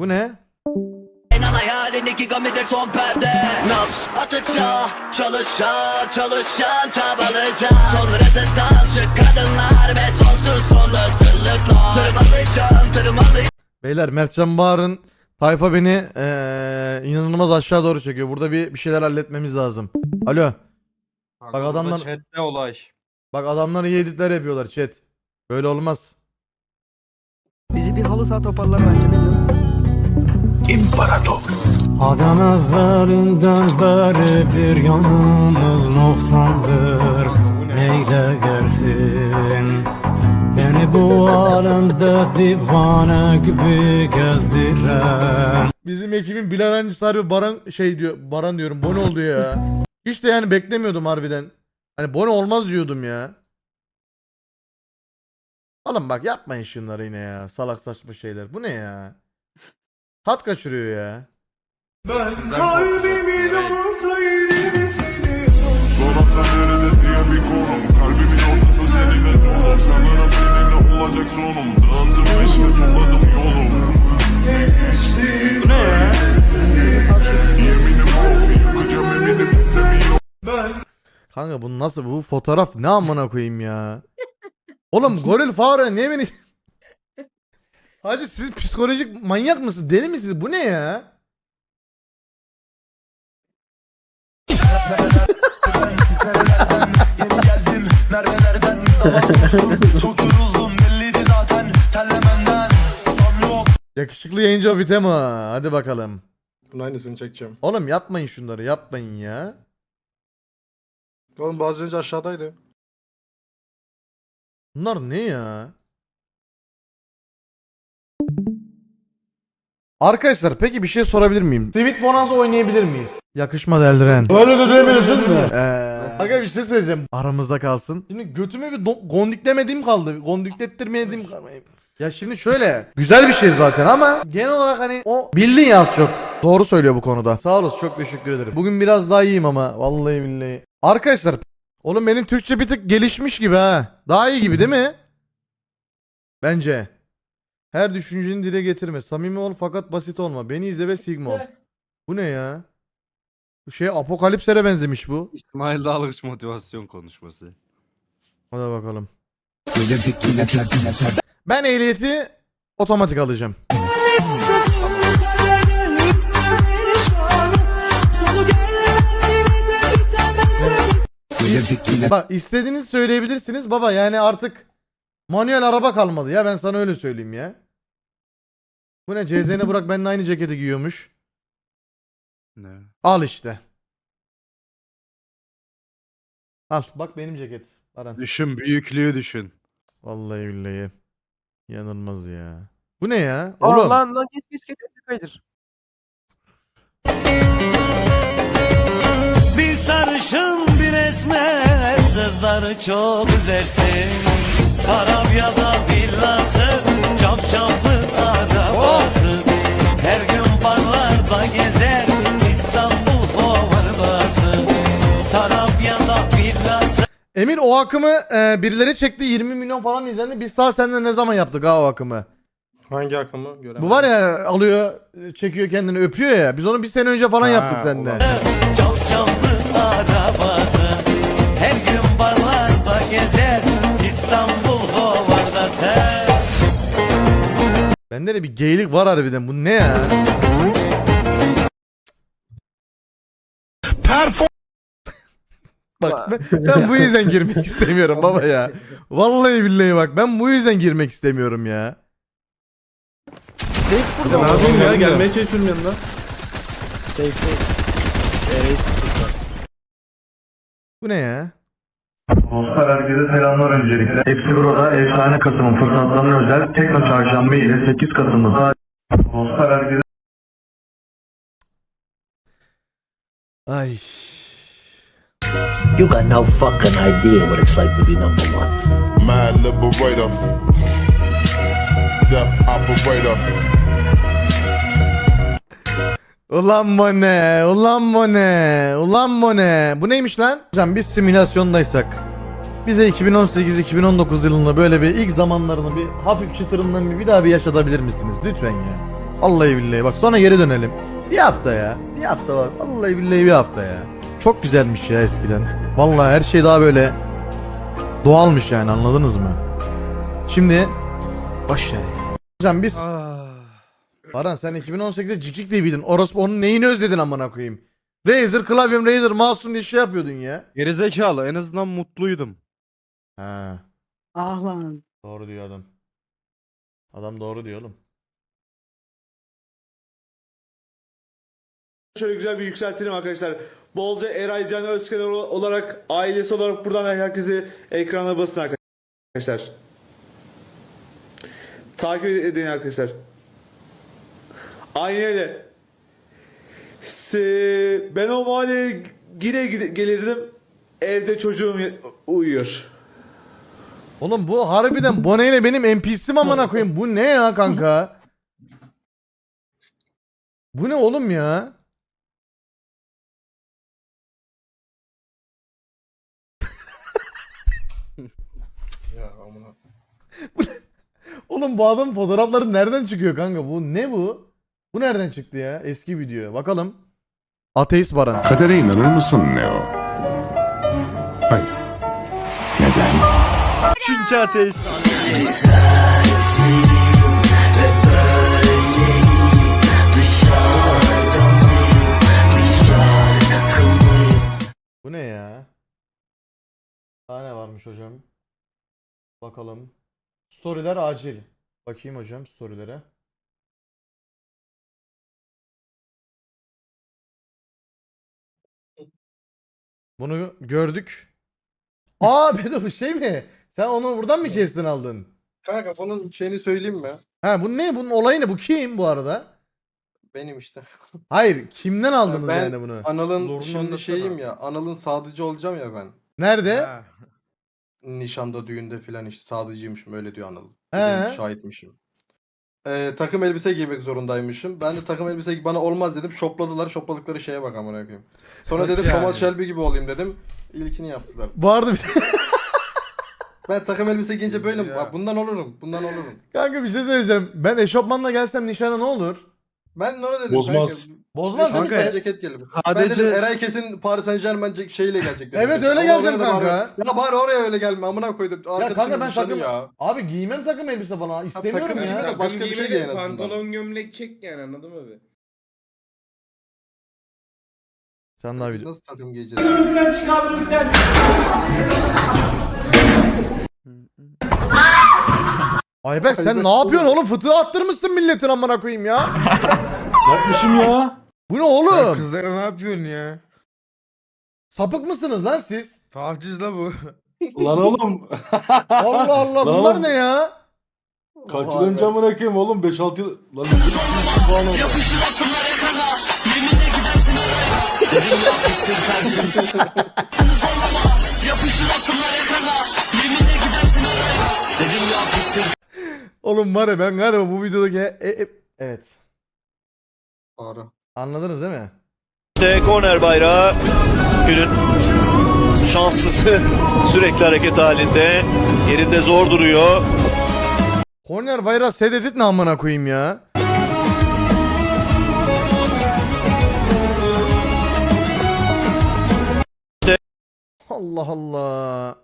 Bu ne? İnan hayalin iki gamidir son perde Naps atacağım Çalışacağım Çalışacağım Çabalayacağım Son resetansı kadınlar Ve sonsuz olasılıklar Tırmalayacağım Tırmalayacağım Beyler Mertcan Bağır'ın tayfa beni eee, inanılmaz aşağı doğru çekiyor. Burada bir bir şeyler halletmemiz lazım. Alo. Bak Bak adamlar- Chatte olay. Bak adamlar iyi editler yapıyorlar chat. Böyle olmaz. Bizi bir halı saha toparlar bence ne diyorsun? Adam evvelinden beri bir yanımız noksandır Neyle gersin Beni bu alemde divane gibi gezdiren Bizim ekibin Bilal Hancısı harbi Baran şey diyor. Baran diyorum. Bone oldu ya. Hiç de yani beklemiyordum harbiden. Hani Bone olmaz diyordum ya. Oğlum bak yapmayın şunları yine ya. Salak saçma şeyler. Bu ne ya? Tat kaçırıyor ya. Ben kalbimi Soram sen nerede diye bir konum. Kalbimin ortası seninle dolum Sanırım seninle olacak sonum. Dağıttım işte topladım yolum. Bu ne? Ya? Yeminim affı yakacağım eminim istemiyorum. Kanka bu nasıl bu fotoğraf ne amına koyayım ya. Oğlum goril fare niye beni Hacı siz psikolojik manyak mısınız? Deli misiniz? Bu ne ya? Yeni geldim Neredelerden Zamanmıştım Çok yoruldum belliydi zaten Terlememden Tam yok Yakışıklı yayıncı Vitema. Hadi bakalım. Bunun aynısını çekeceğim. Oğlum yapmayın şunları yapmayın ya. Oğlum bazı önce aşağıdaydı. Bunlar ne ya? Arkadaşlar peki bir şey sorabilir miyim? Sweet Bonanza oynayabilir miyiz? Yakışmadı Eldren. Öyle de demiyorsun mu? Eee. Aga bir şey söyleyeceğim. Aramızda kalsın. Şimdi götüme bir do- gondiklemediğim kaldı. Gondiklettirmediğim kaldı. Ya şimdi şöyle. Güzel bir şey zaten ama genel olarak hani o bildin ya az çok. Doğru söylüyor bu konuda. Sağ olasın çok teşekkür ederim. Bugün biraz daha iyiyim ama vallahi billahi. Arkadaşlar Oğlum benim Türkçe bir tık gelişmiş gibi ha. Daha iyi gibi değil mi? Bence. Her düşünceni dile getirme. Samimi ol fakat basit olma. Beni izle ve sigma ol. Bu ne ya? Şey apokalipsere benzemiş bu. İsmail Dağlıç motivasyon konuşması. Hadi bakalım. Ben ehliyeti otomatik alacağım. Bak istediğinizi söyleyebilirsiniz baba yani artık manuel araba kalmadı ya ben sana öyle söyleyeyim ya. Bu ne CZN Burak benimle aynı ceketi giyiyormuş. Ne? Al işte. Al bak benim ceket. Aran. Düşün büyüklüğü düşün. Vallahi billahi. Yanılmaz ya. Bu ne ya? Aa, Oğlum. lan lan geç geç geç. Kaydır. Bir sarışın bir esmer kızları çok üzersin Tarabya'da villası çapçaplı arabası Her gün barlarda gezer İstanbul hovardası Tarabya'da villası Emir o akımı e, birileri çekti 20 milyon falan izlendi. Biz daha seninle ne zaman yaptık ha o akımı? Hangi akımı? Göremedim. Bu var ya alıyor çekiyor kendini öpüyor ya. Biz onu bir sene önce falan Ha, yaptık seninle. Çapçaplı arabası Her gün barlarda gezer Bende de bir geylik var harbiden. Bu ne ya? Bak ben, ben bu yüzden girmek istemiyorum baba ya. Vallahi billahi bak ben bu yüzden girmek istemiyorum ya. Ne yapayım ya? Gelmeye çalışıyorum yanına. Bu ne ya? Dostlar herkese selamlar öncelikle. Hepsi burada efsane Kasım'ın fırsatlarına özel. Tekno Çarşamba ile 8 Kasım'da Dostlar herkese Ay. You got no fucking idea what it's like to be number one. Mad liberator. Death operator Ulan bu ne? Ulan bu ne? Ulan bu ne? Bu neymiş lan? Hocam biz simülasyondaysak bize 2018-2019 yılında böyle bir ilk zamanlarını bir hafif çıtırından bir, bir daha bir yaşatabilir misiniz? Lütfen ya. Vallahi billahi bak sonra geri dönelim. Bir hafta ya. Bir hafta var. Vallahi billahi bir hafta ya. Çok güzelmiş ya eskiden. Vallahi her şey daha böyle doğalmış yani anladınız mı? Şimdi ya. Hocam biz Baran sen 2018'de Cikik TV'din. Orospu onun neyini özledin amına koyayım? Razer klavyem Razer masum diye şey yapıyordun ya. Gerizekalı en azından mutluydum. Ha, Ah lan. doğru diyor adam. Adam doğru diyor oğlum. Şöyle güzel bir yükseltelim arkadaşlar. Bolca Eray Can Özkenar olarak ailesi olarak buradan herkesi ekrana basın arkadaşlar. Takip edin arkadaşlar. Aynen öyle. Se- Ben o mahalleye yine gide- gelirdim. Evde çocuğum uyuyor. Oğlum bu harbiden Bone ile benim NPC'm amına koyayım. Bu ne ya kanka? Bu ne oğlum ya? Ya amına. Oğlum bu adam fotoğrafları nereden çıkıyor kanka? Bu ne bu? Bu nereden çıktı ya? Eski video. Bakalım. Ateist Baran. Kadere inanır mısın Neo? Hayır. Neden? Çünkü ateist. Bu ne ya? Daha ne varmış hocam? Bakalım. Storyler acil. Bakayım hocam storylere. Bunu gördük. Aa Bedo bu şey mi? Sen onu buradan mı kestin aldın? Kanka bunun şeyini söyleyeyim mi? Ha bu ne? Bunun olayı ne? Bu kim bu arada? Benim işte. Hayır, kimden aldınız ben yani bunu? Anıl'ın Zorunu şimdi anlatsana. şeyim ya. Anıl'ın sadıcı olacağım ya ben. Nerede? Nişanda, düğünde filan işte sadıcıymışım öyle diyor Anıl. He. Şahitmişim. Ee, takım elbise giymek zorundaymışım. Ben de takım elbise bana olmaz dedim. Şopladılar. Şopladıkları şeye bak amına koyayım. Sonra Nasıl dedim yani? Thomas Shelby gibi olayım dedim. İlkini yaptılar. Arada bir Ben takım elbise giyince böyle bak bundan olurum. Bundan olurum. Kanka bir şey söyleyeceğim. Ben eşofmanla gelsem nişana ne olur? Ben de öyle dedim. Bozmaz. kanka. Bozmaz değil mi? Kanka, ceket gelir. Ben Sadece- dedim Eray kesin Paris Saint Germain şeyle gelecek dedim. Evet, öyle geleceğim da bari- kanka. Ya bari oraya öyle gelme amına koydum. Ya kanka ben nişanı takım... ya. Abi giymem takım elbise falan. İstemiyorum takım ya. giyme de başka bir şey giy en azından. Pantolon gömlek çek yani anladın mı abi? Sen daha video. nasıl takım giyeceğiz? Ayberk sen Ayberk ne yapıyorsun oğlum? Fıtığı attırmışsın milletin amına koyayım ya. Yapmışım ya. Bu ne oğlum? Kızlara ne yapıyorsun ya? Sapık mısınız lan siz? Taciz la bu. Lan oğlum. Allah Allah Lan bunlar oğlum. ne ya? Kaç yıl önce amına koyayım oğlum 5-6 yıl. Lan falan oldu. Oğlum var ya ben galiba bu videodaki... E, e- evet. Doğru. Anladınız değil mi? Korner bayrağı günün şanslısı sürekli hareket halinde yerinde zor duruyor. Korner bayrağı sededit ne amına koyayım ya? Allah Allah.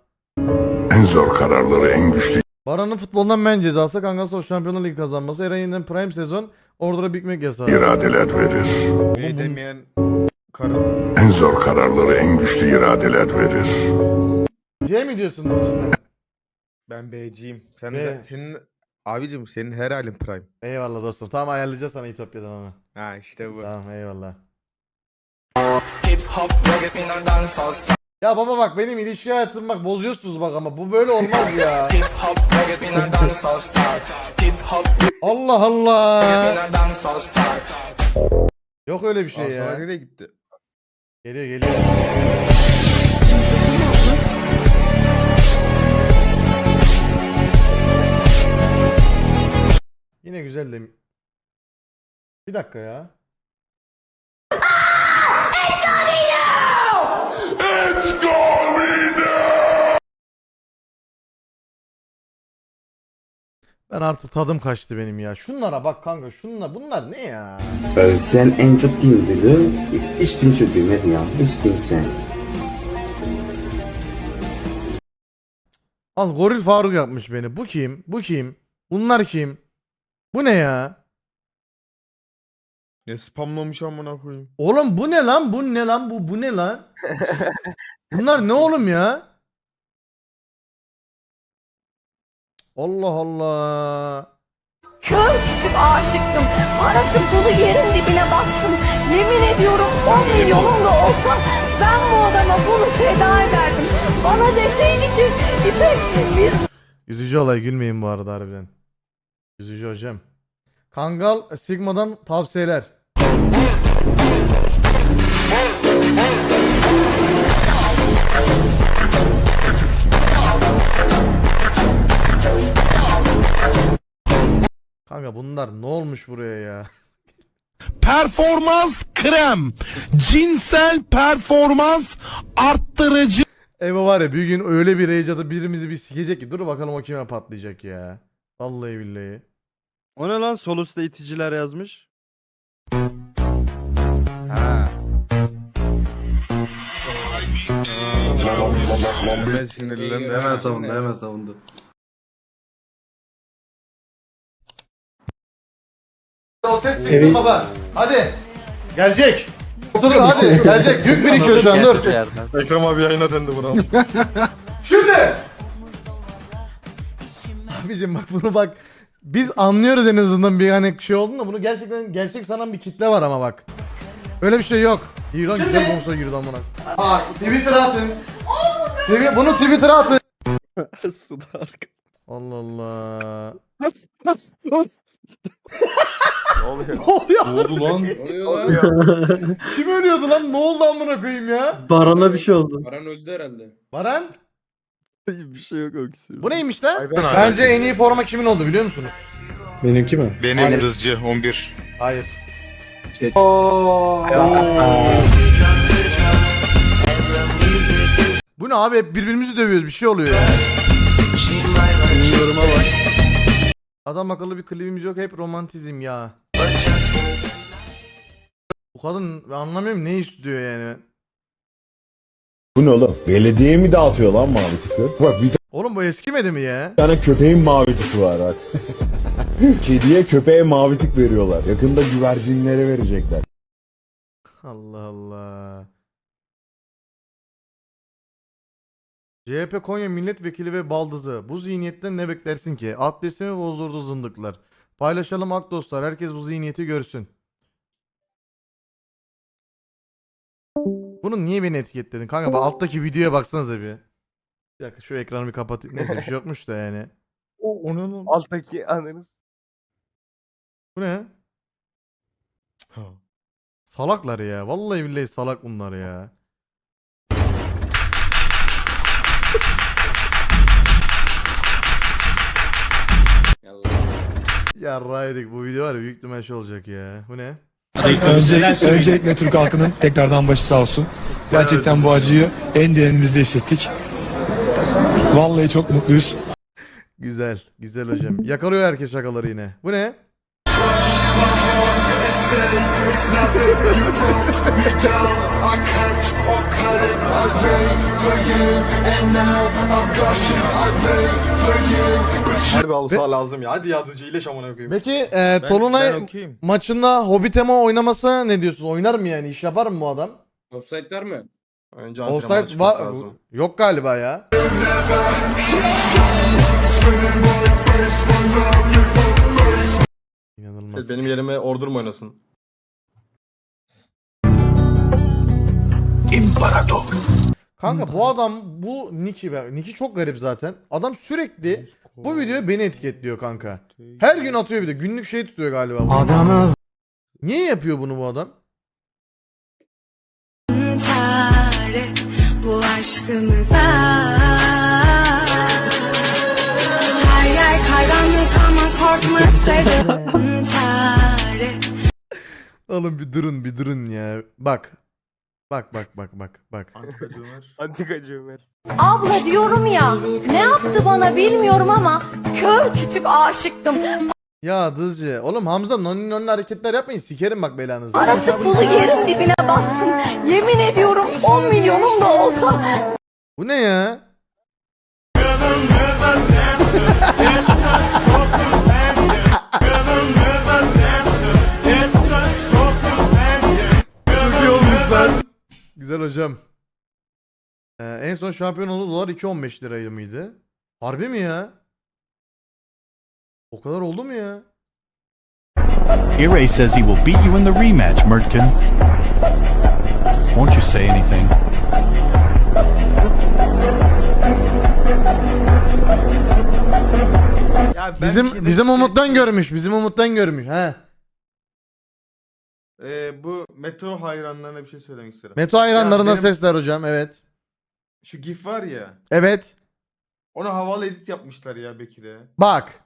En zor kararları en güçlü Baran'ın futboldan men cezası Kangasol Şampiyonlar Ligi kazanması. Yeniden Prime sezon Order'a Big Mac yasağı. iradeler verir. Ne demeyen karı. En zor kararları en güçlü iradeler verir. C mi diyorsunuz sizden? Ben B'ciyim. Sen B. senin abicim senin her halin prime. Eyvallah dostum. Tamam ayarlayacağız sana İtopya'dan onu. Ha işte bu. Tamam eyvallah. Ya baba bak benim ilişki hayatım bak bozuyorsunuz bak ama bu böyle olmaz ya. Allah Allah. Yok öyle bir şey ya. nereye gitti? Geliyor geliyor. Yine güzel de. Bir dakika ya. Ben artık tadım kaçtı benim ya. Şunlara bak kanka şunlar bunlar ne ya? Sen en çok kim dedi? Hiç kimse bilmedi ya. Hiç kimse. Al Goril Faruk yapmış beni. Bu kim? Bu kim? Bunlar kim? Bu ne ya? Ne spamlamış amına koyayım. Oğlum bu ne lan? Bu ne lan? Bu bu ne lan? Bunlar ne oğlum ya? Allah Allah. Kör küçük aşıktım. Arası pulu yerin dibine baksın. Yemin ediyorum 10 milyonunda olsa ben bu adama bunu feda ederdim. Bana deseydi ki İpek biz Üzücü olay gülmeyin bu arada harbiden. Üzücü hocam. Kangal Sigma'dan tavsiyeler. Kanka bunlar ne olmuş buraya ya? Performans krem. Cinsel performans arttırıcı. Eva var ya bir gün öyle bir atıp birimizi bir sikecek ki dur bakalım o kime patlayacak ya. Vallahi billahi. O ne lan sol üstte iticiler yazmış. Ben sinirlendim. Hemen savundu hemen savundu. O ses evet. baba. Hadi. Gelecek. Oturun hadi. Gelecek. Yük birikiyor şu an dur. Ekrem abi yayına döndü buna. Şimdi. Abicim bak bunu bak. Biz anlıyoruz en azından bir hani şey olduğunu da bunu gerçekten gerçek sanan bir kitle var ama bak. Öyle bir şey yok. İyi lan güzel konuşa girdi amına. Bak Twitter'a atın. Twi- bunu Twitter'a atın. Allah Allah. ne oluyor? Ne oldu lan? Oluyor lan. Kim ölüyordu lan? Ne oldu amına koyayım ya? Baran'a bir şey oldu. Baran öldü herhalde. Baran? bir şey yok öksürüyor. Bu neymiş lan? Bence en iyi forma kimin oldu biliyor musunuz? Benimki mi? Benim Hayır. Rızcı 11. Hayır. Bu ne abi hep birbirimizi dövüyoruz bir şey oluyor ya. Adam akıllı bir klibimiz yok hep romantizm ya. Bu kadın ben anlamıyorum ne istiyor yani. Bu ne oğlum? Belediye mi dağıtıyor lan mavi tıkı? Bak bir Oğlum bu eskimedi mi ya? tane köpeğin mavi tıkı var bak. Kediye köpeğe mavi tık veriyorlar. Yakında güvercinlere verecekler. Allah Allah. CHP Konya Milletvekili ve baldızı. Bu zihniyetten ne beklersin ki? Abdestimi bozdurdu zındıklar. Paylaşalım ak dostlar. Herkes bu zihniyeti görsün. Bunu niye beni etiketledin? Kanka bak alttaki videoya baksanıza bir. Bir dakika şu ekranı bir kapatayım. Neyse bir şey yokmuş da yani. O, o ne lan? Alttaki anınız. Bu ne? Salaklar ya. Vallahi billahi salak bunlar ya. Ya Raydik bu video var ya büyük ihtimal şey olacak ya. Bu ne? Önce, öncelikle Türk halkının tekrardan başı sağ olsun. Gerçekten bu acıyı en derinimizde hissettik. Vallahi çok mutluyuz. Güzel. Güzel hocam. Yakalıyor herkes şakaları yine. Bu ne? Harbi halı saha lazım ya. Hadi yazıcı iyileş amına koyayım. Peki e, Tolunay ben okeyim. maçında Hobbitemo oynaması ne diyorsunuz? Oynar mı yani? İş yapar mı bu adam? Offside var mı? Önce antrenmana Offside çıkmak var. lazım. Yok galiba ya. İnanılmaz. Benim yerime ordur mu oynasın? Kanka bu adam bu Nick'i be- Nick'i çok garip zaten. Adam sürekli bu videoya beni etiketliyor kanka. Her gün atıyor bir de günlük şey tutuyor galiba. bu. Adana Niye yapıyor bunu bu adam? çare bu aşkımıza. Ama korkma sakın çare. Oğlum bir durun bir durun ya. Bak. Bak bak bak bak bak. Antikacı Ömer. Antikacı Ömer. Abla diyorum ya ne yaptı bana bilmiyorum ama kör kütük aşıktım. Ya Dızcı. Oğlum Hamza nonni nonni hareketler yapmayın. Sikerim bak belanızı. Parası pulu yerin dibine batsın. Yemin ediyorum 10 milyonum da olsa Bu ne ya? Ee, en son şampiyon oldu dolar 2.15 liraydı mıydı? Harbi mi ya? O kadar oldu mu ya? Ire says he will beat you in the rematch, Murtkin. Won't you say anything? Bizim bizim Umut'tan görmüş. Bizim Umut'tan görmüş. He. Ee, bu metro hayranlarına bir şey söylemek isterim. Meto hayranlarına Ya benim- sesler hocam. Evet. Şu gif var ya. Evet. Ona havalı edit yapmışlar ya Bekir'e. Bak.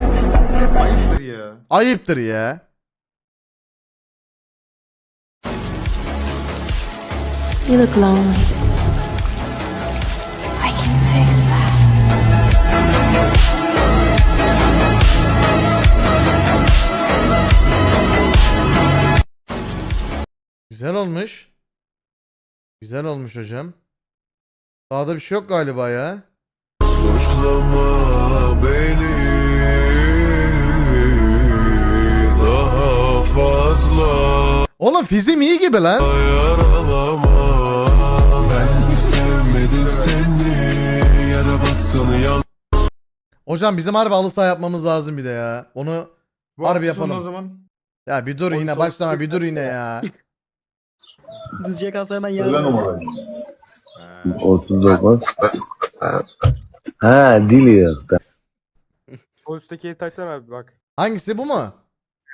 Ayıptır ya. Ayıptır ya. You look lonely. I can fix that. Güzel olmuş. Güzel olmuş hocam. Daha da bir şey yok galiba ya. Suçlama beni daha fazla Oğlum fizim iyi gibi lan. yaralama Ben mi sevmedim seni yara batsın yan Hocam bizim harbi halı saha yapmamız lazım bir de ya. Onu Bu Harbi hafta sonu yapalım. O zaman. ya bir dur Oy, yine başlama bir dur yine ya. Dizce kalsa hemen yarın. 39. Ha diliyor. O üstteki taksana abi bak. Hangisi bu mu?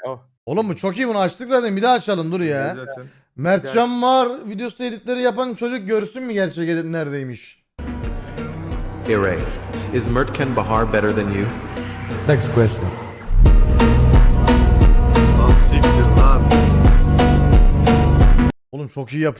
O. Oğlum bu çok iyi bunu açtık zaten bir daha açalım dur ya. Zaten. Mertcan var videosu editleri yapan çocuk görsün mü gerçek edit neredeymiş. Ire, is Murtken Bahar better than you? Next question. Oğlum çok iyi yap